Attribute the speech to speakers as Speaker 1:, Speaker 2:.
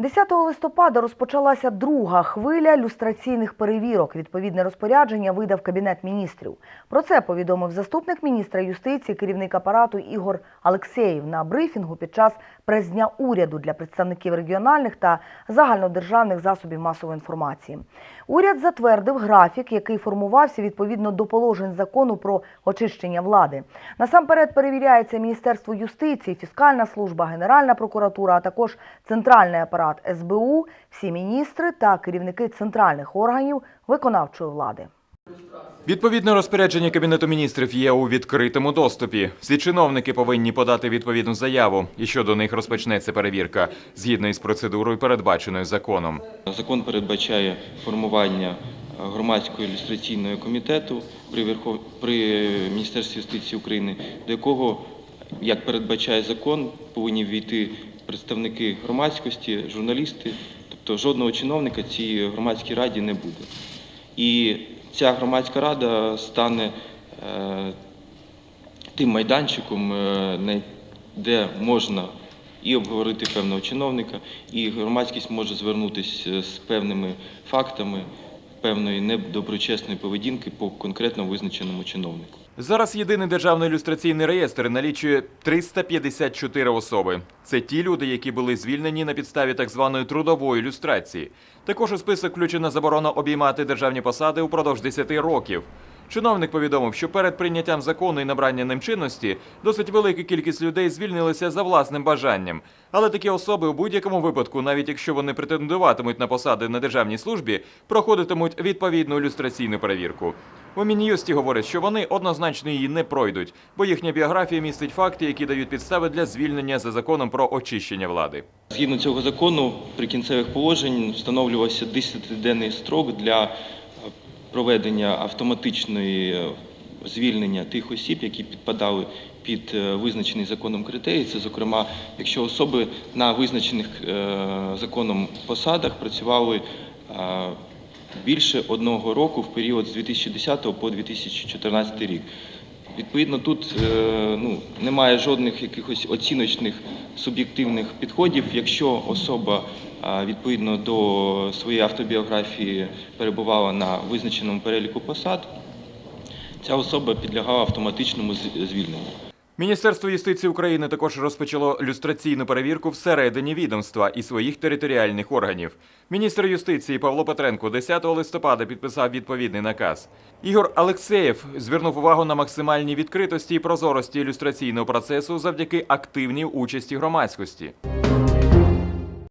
Speaker 1: 10 листопада розпочалася друга хвиля люстраційних перевірок. Відповідне розпорядження видав Кабінет міністрів. Про це повідомив заступник міністра юстиції, керівник апарату Ігор Алексєєв на брифінгу під час прес-дня уряду для представників регіональних та загальнодержавних засобів масової інформації. Уряд затвердив графік, який формувався відповідно до положень закону про очищення влади. Насамперед перевіряється Міністерство юстиції, фіскальна служба, Генеральна прокуратура, а також центральний апарат СБУ, всі міністри та керівники центральних органів виконавчої влади.
Speaker 2: Відповідне розпорядження Кабінету міністрів є у відкритому доступі. Всі чиновники повинні подати відповідну заяву, і щодо них розпочнеться перевірка згідно із процедурою, передбаченою законом.
Speaker 3: Закон передбачає формування е, громадського ілюстраційного комітету при, Верхов... при Міністерстві юстиції України, до якого, як передбачає закон, повинні війти представники громадськості, журналісти, тобто жодного чиновника цій громадській раді не буде. І ця громадська рада стане е, тим майданчиком, е, де можна і обговорити певного чиновника, і громадськість може звернутися з певними фактами певної недоброчесної поведінки по конкретно визначеному чиновнику.
Speaker 2: Зараз єдиний державний ілюстраційний реєстр налічує 354 особи. Це ті люди, які були звільнені на підставі так званої трудової ілюстрації. Також у список включена заборона обіймати державні посади упродовж 10 років. Чиновник повідомив, що перед прийняттям закону і набранням ним чинності досить велика кількість людей звільнилися за власним бажанням. Але такі особи у будь-якому випадку, навіть якщо вони претендуватимуть на посади на державній службі, проходитимуть відповідну ілюстраційну перевірку. У Мін'юсті говорять, що вони однозначно її не пройдуть, бо їхня біографія містить факти, які дають підстави для звільнення за законом про очищення влади.
Speaker 3: Згідно цього закону, при кінцевих положень встановлювався 10-денний строк для проведення автоматичної е, звільнення тих осіб, які підпадали під е, визначений законом критерій. Це, зокрема, якщо особи на визначених е, законом посадах працювали більше одного року в період з 2010 по 2014 рік. Відповідно, тут е, ну, немає жодних якихось оціночних суб'єктивних підходів. Якщо особа відповідно до своєї автобіографії перебувала на визначеному переліку посад, ця особа підлягала автоматичному звільненню.
Speaker 2: Міністерство юстиції України також розпочало люстраційну перевірку всередині відомства і своїх територіальних органів. Міністр юстиції Павло Петренко 10 листопада підписав відповідний наказ. Ігор Алексеєв звернув увагу на максимальній відкритості і прозорості ілюстраційного процесу завдяки активній участі громадськості.